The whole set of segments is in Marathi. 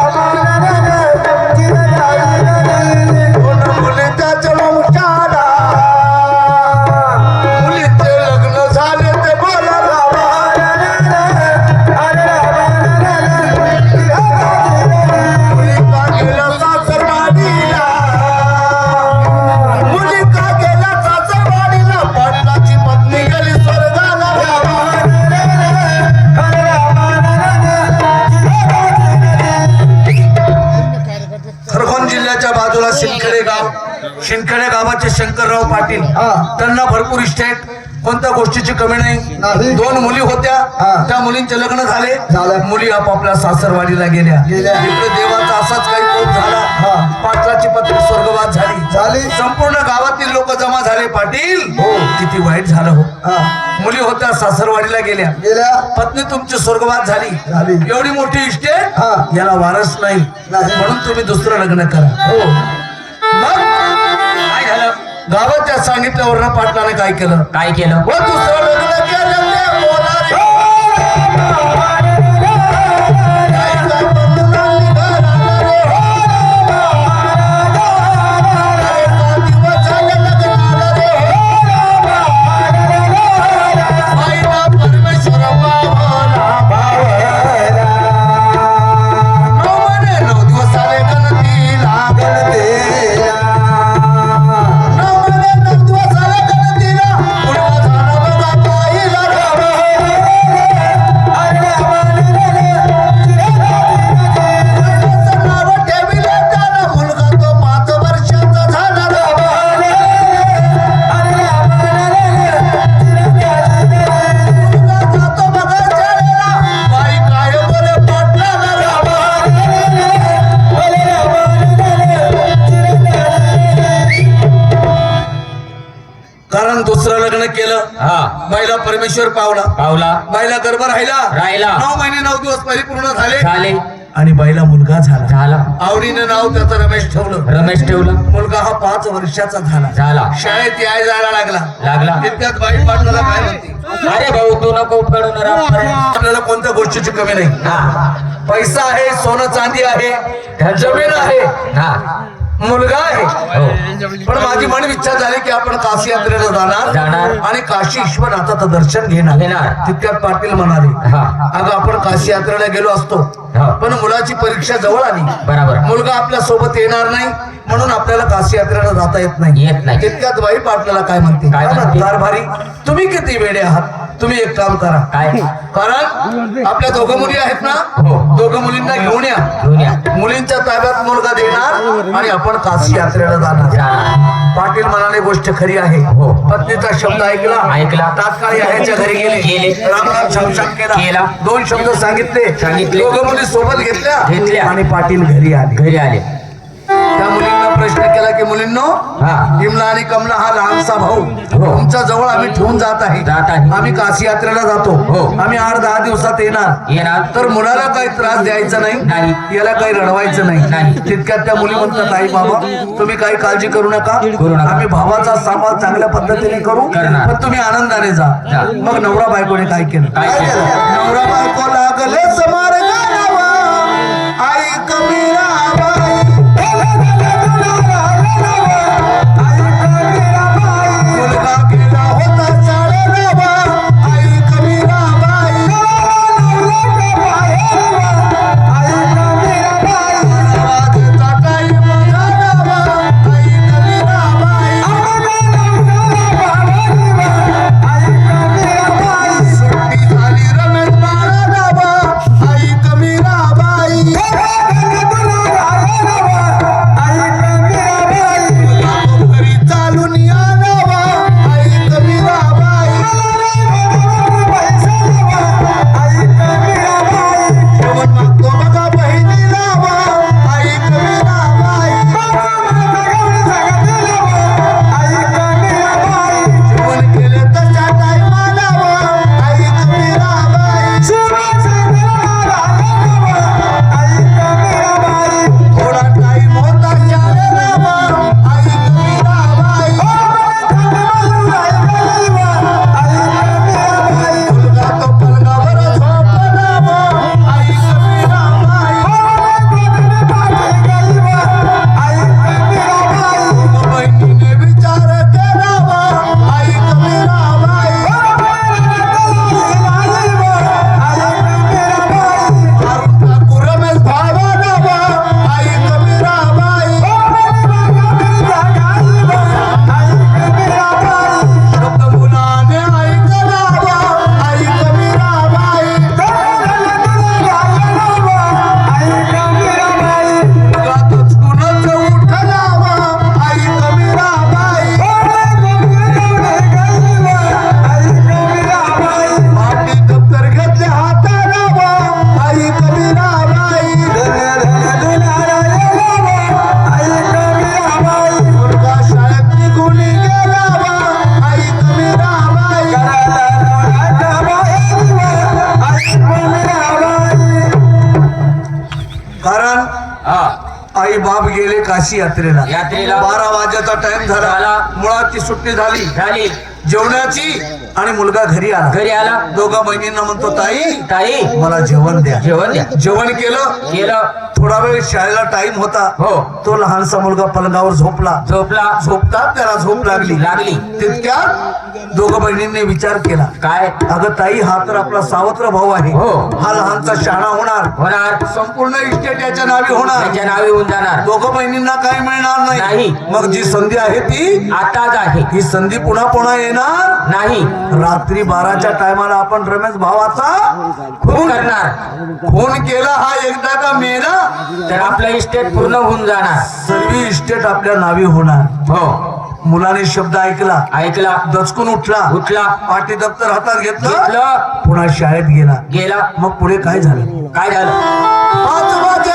मुलीच्या शिंदखेडे गावाचे शंकरराव पाटील त्यांना भरपूर इस्टेट कोणत्या गोष्टीची कमी नाही. दोन मुली होत्या. त्या मुलींचे लग्न झाले. मुली आपापल्या सासरवाडीला गेल्या. इकडे देवाचा असाच काही कोप झाला. पाटलाची पत्नी स्वर्गवास झाली झाली. संपूर्ण गावातील लोक जमा झाले पाटील हो. किती वाईट झालं हो मुली होत्या सासरवाडीला गेल्या गेल्या पत्नी तुमची स्वर्गवास झाली झाली. एवढी मोठी हा. याला वारस नाही. म्हणून तुम्ही दुसरं लग्न करा हो मग गावाच्या सांगितल्यावर पाटलाने काय केलं? काय केलं? व दुसरं लग्न केलं दुसरं लग्न केलं. हा. बाईला परमेश्वर पावला. पावला. बाईला गर्भ राहिला. राहिला. नऊ महिने नऊ दिवस परिपूर्ण झाले. झाले. आणि बाईला मुलगा झाला. झाला. आवडीने नाव त्याचं रमेश ठेवलं. रमेश ठेवलं. मुलगा हा पाच वर्षाचा झाला. झाला. शाळेत याय जायला लागला. लागला. तितक्यात बाई पाटलाला काय म्हणते. अरे भाऊ तू नको उपकडून. आपल्याला कोणत्या गोष्टीची कमी नाही. पैसा आहे सोनं चांदी आहे जमीन आहे. हा. मुलगा आहे. हो. पण माझी मन इच्छा झाली की आपण काशी यात्रेला जाणार. जाणार. आणि काशी ईश्वरनाथाचं दर्शन घेणार. घेणार. तितक्यात पाटील म्हणाले हा. अगं आपण काशी यात्रेला गेलो असतो. पण मुलाची परीक्षा जवळ आली. बरोबर. मुलगा आपल्यासोबत येणार नाही. म्हणून आपल्याला काशी यात्रेला जाता येत नाही. येत नाही. तितक्यात बाई पाटलाला काय म्हणते? काय म्हणते? कारभारी तुम्ही किती वेडे आहात? तुम्ही एक काम करा. काय? कारण आपल्या दोघं मुली आहेत ना? हो. दोघं मुलींना घेऊन या. मुलींच्या आणि आपण काशी यात्रेला जाणार. पाटील म्हणाले गोष्ट खरी आहे हो. पत्नीचा शब्द ऐकला ऐकला. तात्काळ याच्या घरी गेले गेले. रामराम शमशान केला. दोन शब्द सांगितले सांगितले. मुली सोबत घेतल्या घेतल्या. आणि पाटील घरी आले घरी आले त्या मुलींना प्रश्न केला की मुलींनो हा हिमला आणि कमला हा लहानसा भाऊ तुमच्या जवळ आम्ही ठेवून जात आहे. आम्ही काशी यात्रेला जातो हो. आम्ही आठ दहा दिवसात येणार येणार तर मुलाला काही त्रास द्यायचा नाही नाही. याला काही रडवायचं नाही नाही. तितक्यात त्या मुली म्हणतात आई बाबा तुम्ही काही काळजी करू नका. आम्ही भावाचा सांभाळ चांगल्या पद्धतीने करू. पण तुम्ही आनंदाने जा. मग नवरा बायकोने काय केलं? नवरा बायको लागले समार आई कबीराबाई काशी यात्रेला. यात्रेला. बारा वाजेचा टाइम झाला. ती सुट्टी झाली. झाली. जेवणाची आणि मुलगा घरी आला. घरी आला. दोघा बहिणींना म्हणतो ताई ताई मला जेवण द्या. जेवण द्या. जेवण केलं. केलं. थोडा वेळ शाळेला टाइम होता. हो. तो लहानसा मुलगा पलंगावर झोपला. झोपला. झोपतात त्याला झोप लागली. लागली. तितक्यात दोघं बहिणींनी विचार केला. काय? अगं ताई हा तर आपला सावत्र भाऊ आहे. हो. हा लहानचा शहाणा होणार. होणार. संपूर्ण इस्टेट याच्या नावी होणार. त्याच्या नावे होऊन जाणार. दोघं बहिणींना काय मिळणार नाही? नाही. मग जी संधी आहे ती? आताच आहे. ही संधी पुन्हा पुन्हा येणार? नाही. रात्री बाराच्या टायमाला आपण रमेश भावाचा खून करणार. फोन केला हा एकदा का मेला? तर आपलं इस्टेट पूर्ण होऊन जाणार. सर्व इस्टेट आपल्या नावी होणार. हो. मुलाने शब्द ऐकला. ऐकला. दचकून उठला. उठला. पाठी दप्तर हातात घेतलं. पुन्हा शाळेत गेला. गेला. मग पुढे काय झालं? काय झालं? पाच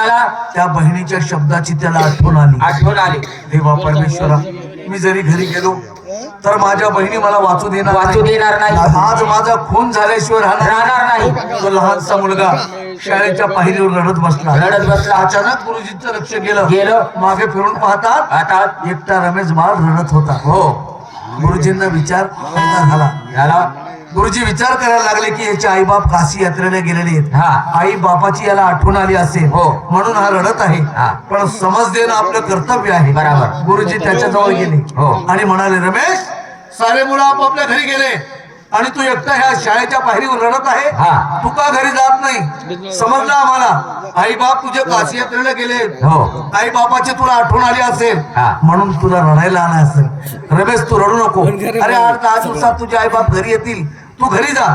निघाला त्या बहिणीच्या शब्दाची त्याला आठवण आली. आठवण आली. देवा परमेश्वरा मी जरी घरी गेलो तर माझ्या बहिणी मला वाचू देणार वाचू. देणार नाही. आज माझा खून झाल्याशिवाय राहणार नाही. तो लहानसा मुलगा शाळेच्या पायरीवर रडत बसला. रडत बसला. अचानक गुरुजींचं लक्ष गेलं. गेलं. मागे फिरून पाहतात आता एकटा रमेश बाळ रडत होता. हो. गुरुजींना विचार झाला. झाला. गुरुजी विचार करायला लागले की याचे आई बाप काशी यात्रेला गेलेले आहेत हा. आई बापाची याला आठवण आली असेल हो. म्हणून हा रडत आहे हा. पण समज देणं आपलं कर्तव्य आहे बराबर. गुरुजी त्याच्याजवळ गेले हो. आणि म्हणाले रमेश सारे मुलं आपापल्या घरी गेले आणि तू एकटा ह्या शाळेच्या पायरीवर रडत आहे हा. तू का घरी जात नाही समजलं आम्हाला आई बाप तुझे काशी यात्रेला गेले हो. आई बापाची तुला आठवण आली असेल हा. म्हणून तुला रडायला आला असेल रमेश तू रडू नको अरे आठ दहा दिवसात तुझे आई बाप घरी येतील तू घरी जा.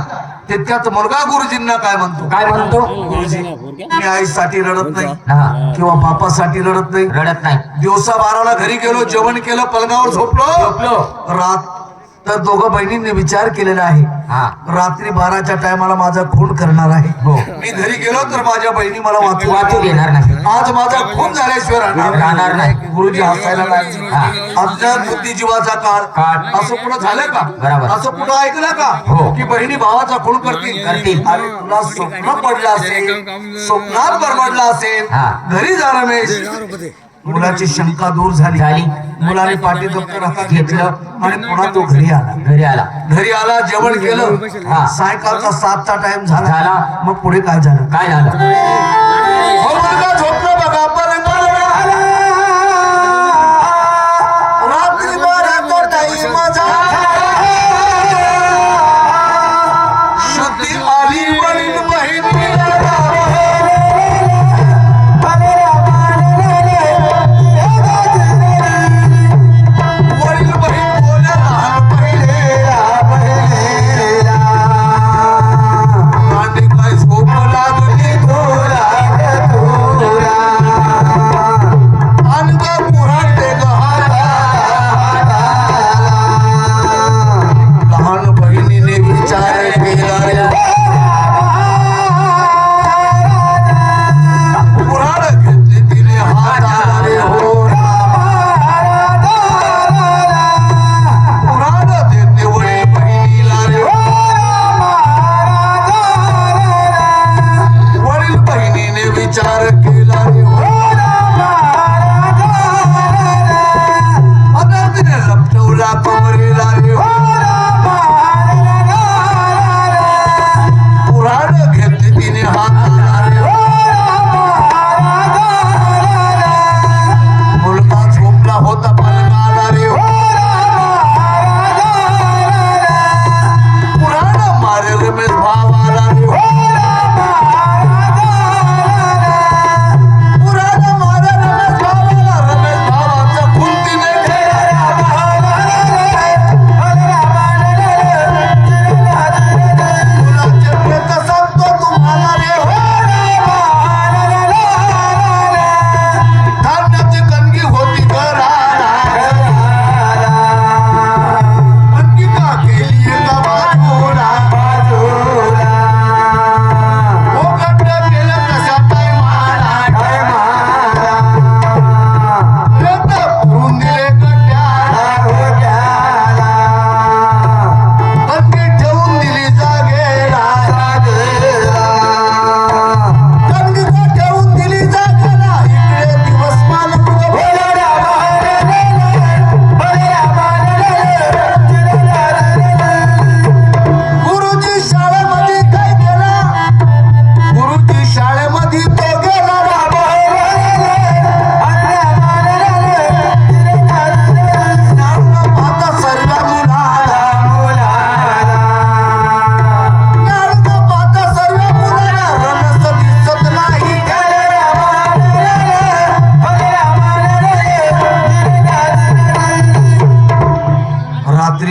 तितक्यात मुलगा गुरुजींना काय म्हणतो? काय म्हणतो? गुरुजी. मी आईसाठी रडत नाही. हा. किंवा बापासाठी रडत नाही. रडत नाही. दिवसा बाराला घरी गेलो जेवण केलं पलंगावर झोपलो. झोपलो. रात तर दोघं बहिणींनी विचार केलेला आहे हा रात्री बाराच्या टायमाला माझा खून करणार आहे हो. मी घरी गेलो तर माझ्या बहिणी मला वाचू वाचू देणार नाही आज माझा खून झाल्याशिवाय राहणार नाही. गुरुजी हसायला लागले हा. आमच्या बुद्धिजीवाचा काळ काळ. असं कुठं झालं का बरोबर. असं कुठं ऐकलं का हो. की बहिणी भावाचा खून करतील करतील. अरे तुला स्वप्न पडलं असेल स्वप्नात बरबडला असेल. घरी जा रमेश मुलाची शंका दूर झाली. झाली. मुलाने पाठी दप्तर हातात घेतलं आणि पुन्हा तो घरी आला. घरी आला. घरी आला जेवण केलं. हा. सायंकाळचा सातचा टाइम झाला. झाला. मग पुढे काय झालं? काय झालं?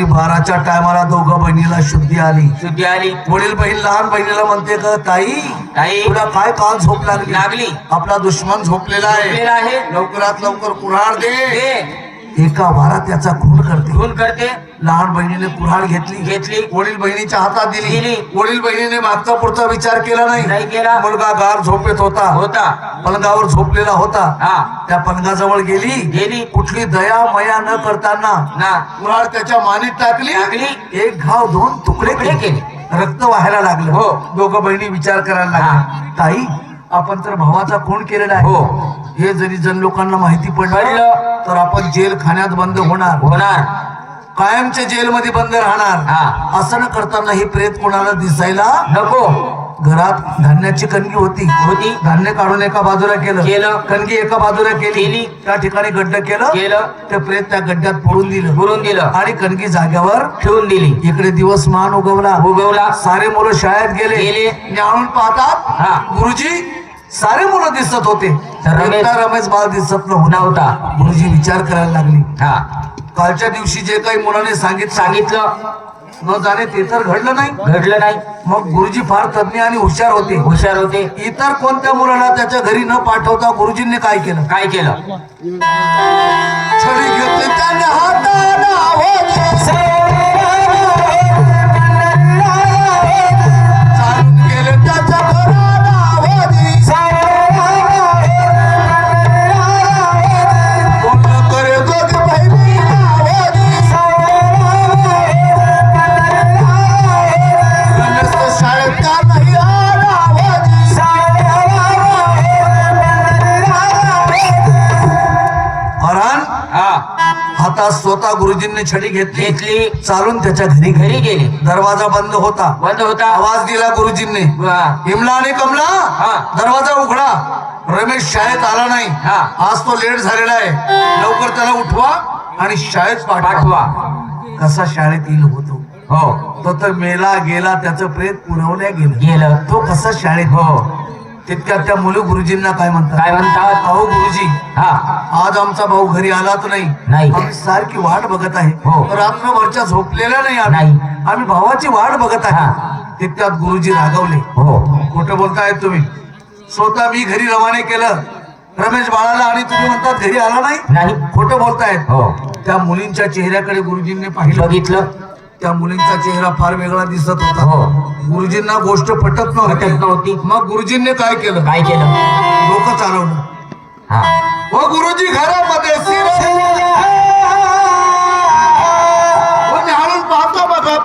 लग्नाच्या टायमाला दोघं बहिणीला शुद्धी आली. शुद्धी आली. वडील बहीण लहान बहिणीला म्हणते का ताई ताई तुला काय काल झोप लागली? लागली. आपला दुश्मन झोपलेला आहे. लवकरात लवकर कुऱ्हाड दे. एका वारात त्याचा खून करते खून करते लहान बहिणीने कुऱ्हाड घेतली घेतली. वडील बहिणीच्या हातात दिली दिली. वडील बहिणीने मागचा पुढचा विचार केला नाही नाही केला. मुलगा गार झोपेत होता होता पलंगावर झोपलेला होता हा त्या पलंगाजवळ गेली गेली. कुठली दया मया न करताना ना कुऱ्हाड त्याच्या मानीत टाकली टाकली. एक घाव दोन तुकडे केले. रक्त व्हायला लागलं हो. दोघं बहिणी विचार करायला. लागले ताई आपण तर भावाचा खून केलेला आहे हो. हे जरी जन लोकांना माहिती पडलं. तर आपण जेल खाण्यात बंद होणार. होणार. कायमच्या जेलमध्ये बंद राहणार. असं न करताना ही प्रेत कोणाला दिसायला नको. घरात धान्याची कणगी होती. होती. धान्य काढून एका बाजूला केलं. केलं. कणगी एका बाजूला केली. त्या ठिकाणी गड्ड केलं. केलं. ते प्रेत त्या गड्ड्यात पुरून दिलं. पुरून दिलं. आणि कणगी जाग्यावर ठेवून दिली. इकडे दिवस मान उगवला. उगवला. सारे मुलं शाळेत गेले. गेले. पाहतात. हा. गुरुजी सारे मुलं दिसत होते. तर रमेश- रमेश बाळ दिसत नव्हता. गुरुजी विचार करायला लागली. हा. कालच्या दिवशी जे काही मुलाने सांगितलं सांगितलं. न जाणे ते तर घडलं नाही. घडलं नाही. मग गुरुजी फार तज्ञ आणि हुशार होते. हुशार होते. इतर कोणत्या मुलाला त्याच्या घरी न पाठवता गुरुजींनी काय केलं? काय केलं? छडी घेतली त्याने हातात स्वतः गुरुजींनी छडी घेतली. घेतली. चालून त्याच्या घरी घरी गेली. दरवाजा बंद होता. बंद होता. आवाज दिला गुरुजींनी. हिमला आणि कमला? हा. दरवाजा उघडा. रमेश शाळेत आला नाही. हा. आज तो लेट झालेला आहे. लवकर त्याला उठवा आणि शाळेत पाठवा. पाठवा. कसा शाळेत येईल होतो हो. तो तर मेला गेला त्याचं प्रेत पुरवल्या गेलं. गेलं. तो कसा शाळेत हो. तितक्यात त्या मुली गुरुजींना काय म्हणतात? काय म्हणतात? अहो गुरुजी हा. आज आमचा भाऊ घरी आलाच नाही. आम्ही सारखी वाट बघत आहे. हो. रात्रभरच्या झोपलेल्या नाही आम्ही. भावाची वाट बघत आहे. तितक्यात गुरुजी रागवले. हो. खोटं बोलताय तुम्ही. स्वतः मी घरी रवाने केलं. रमेश बाळाला आणि तुम्ही म्हणतात घरी आला नाही? नाही. खोटं बोलतायत. हो. त्या मुलींच्या चेहऱ्याकडे गुरुजींनी पाहिलं. बघितलं. त्या मुलींचा चेहरा फार वेगळा दिसत होता. हो. गुरुजींना गोष्ट पटत नव्हती. मग गुरुजींनी काय केलं? काय केलं? डोकं चालवलं. हा. गुरुजी घरामध्ये पाहता बघा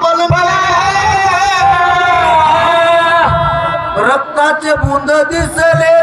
रक्ताचे बुंद दिसले.